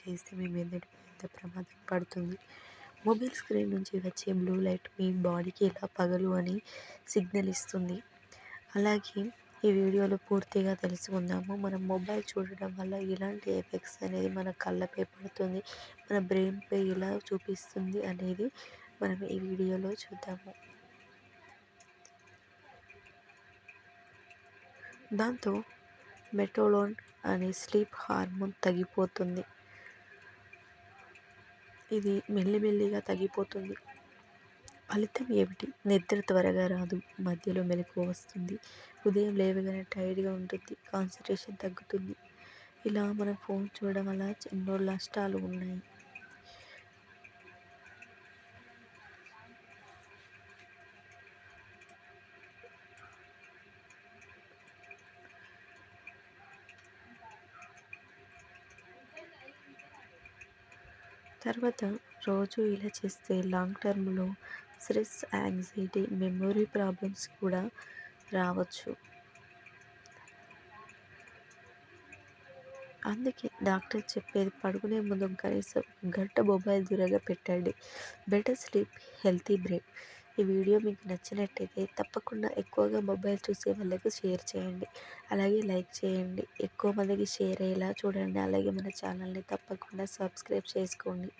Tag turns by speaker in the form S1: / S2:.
S1: చేస్తే మీ మెదడుపై ఎంత ప్రమాదం పడుతుంది? మొబైల్ స్క్రీన్ నుంచి వచ్చే బ్లూ లైట్ మీ బాడీకి ఎలా పగలు అని సిగ్నల్ ఇస్తుంది. అలాగే ఈ వీడియోలో పూర్తిగా తెలుసుకుందాము. మనం మొబైల్ చూడడం వల్ల ఎలాంటి ఎఫెక్ట్స్ అనేది మన కళ్ళపై పడుతుంది మన బ్రెయిన్పై ఎలా చూపిస్తుంది అనేది మనం ఈ వీడియోలో చూద్దాము. దాంతో మెటోలోన్ అనే స్లీప్ హార్మోన్ తగ్గిపోతుంది. ఇది మెల్లిమెల్లిగా తగ్గిపోతుంది. ఫలితం ఏమిటి? నిద్ర త్వరగా రాదు. మధ్యలో మెలకువ వస్తుంది. ఉదయం లేవగానే టైర్డ్గా ఉంటుంది. కాన్సన్ట్రేషన్ తగ్గుతుంది. ఇలా మనం ఫోన్ చూడడం వల్ల ఎన్నో నష్టాలు ఉన్నాయి. తర్వాత రోజు ఇలా చేస్తే లాంగ్ టర్మ్లో స్ట్రెస్ యాంగ్జైటీ మెమొరీ ప్రాబ్లమ్స్ కూడా రావచ్చు. అందుకే డాక్టర్ చెప్పేది పడుకునే ముందు కనీసం గంట మొబైల్ దూరంగా పెట్టండి. బెటర్ స్లీప్ హెల్తీ బ్రెయిన్ ఈ వీడియో మీకు నచ్చినట్టయితే తప్పకుండా ఎక్కువగా మొబైల్ చూసే వాళ్ళకు షేర్ చేయండి. అలాగే లైక్ చేయండి. ఎక్కువ మందికి షేర్ అయ్యేలా చూడండి. అలాగే మన ఛానల్ని తప్పకుండా సబ్స్క్రైబ్ చేసుకోండి.